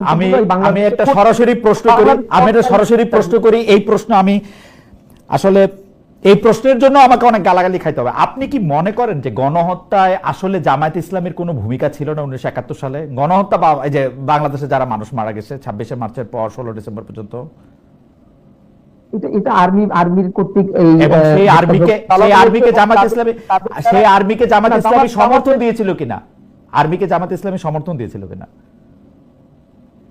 আমি আমি একটা সরাসরি প্রশ্ন করি আমি একটা সরাসরি প্রশ্ন করি এই প্রশ্ন আমি আসলে এই প্রশ্নের জন্য আমাকে অনেক গালাগালি খাইতে হবে। আপনি কি মনে করেন যে গণহত্যায় আসলে জামায়াত ইসলামের কোনো ভূমিকা ছিল না উনিশশো একাত্তর সালে? গণহত্যা বা এই যে বাংলাদেশে যারা মানুষ মারা গেছে ছাব্বিশে মার্চের পর ষোলো ডিসেম্বর পর্যন্ত? এটা এটা আর্মি আর্মির কর্তৃক এই এবং সেই আর্মিকে চালানো সেই আর্মিকে জামাত ইসলামী তাদের- তাদের- সেই আর্মিকে জামাত ইসলামী সমর্থন দিয়েছিল কিনা? আর্মিকে জামাত ইসলামী সমর্থন দিয়েছিল কিনা?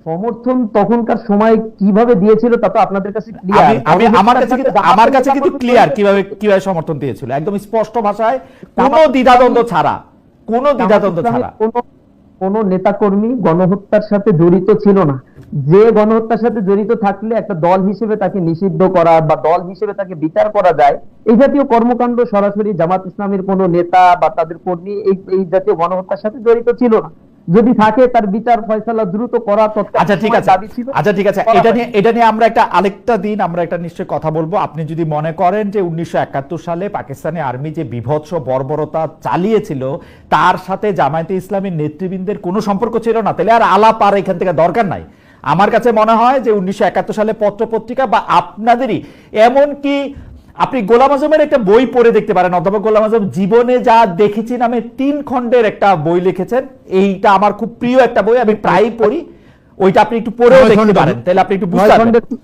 সমর্থন তখনকার সময় কীভাবে দিয়েছিল তা তো আপনাদের কাছে ক্লিয়ার আমি আমার কাছে কিন্তু আমার কাছে কিন্তু ক্লিয়ার কীভাবে কীভাবে সমর্থন দিয়েছিল। একদম স্পষ্ট ভাষায় কোনো দ্বিধাদ্বন্দ্ব ছাড়া। কোনো দ্বিধাদ্বন্দ্ব ছাড়া। কোন নেতাকর্মী গণহত্যার সাথে জড়িত ছিল না। যে গণহত্যার সাথে জড়িত থাকলে একটা দল হিসেবে তাকে নিষিদ্ধ করা বা দল হিসেবে তাকে বিচার করা যায় এই জাতীয় কর্মকাণ্ড সরাসরি জামাত ইসলামের কোন নেতা বা তাদের কর্মী এই এই জাতীয় গণহত্যার সাথে জড়িত ছিল না। যদি থাকে তার বিচার ফয়সালা দ্রুত করা তৎকালীন আচ্ছা ঠিক আছে। আচ্ছা ঠিক আছে। এটা নিয়ে এটা নিয়ে আমরা একটা আরেকটা দিন আমরা একটা নিশ্চয়ই কথা বলব। আপনি যদি মনে করেন যে উনিশশো একাত্তর সালে পাকিস্তানি আর্মি যে বিভৎস বর্বরতা চালিয়েছিল তার সাথে জামায়াতে ইসলামী নেতৃবৃন্দের কোনো সম্পর্ক ছিল না। তাহলে আর আলাপ আর এখান থেকে দরকার নাই। আমার কাছে মনে হয় যে উনিশশো একাত্তর সালে পত্র পত্রিকা বা আপনাদেরই এমন কি আপনি গোলাম আজমের একটা বই পড়ে দেখতে পারেন অথবা গোলাম আজম জীবনে যা দেখেছি নামে তিন খণ্ডের একটা বই লিখেছেন। এইটা আমার খুব প্রিয় একটা বই আমি প্রায়ই পড়ি। ওইটা আপনি একটু পড়েও দেখতে পারেন। তাহলে আপনি একটু বুঝতে পারবেন।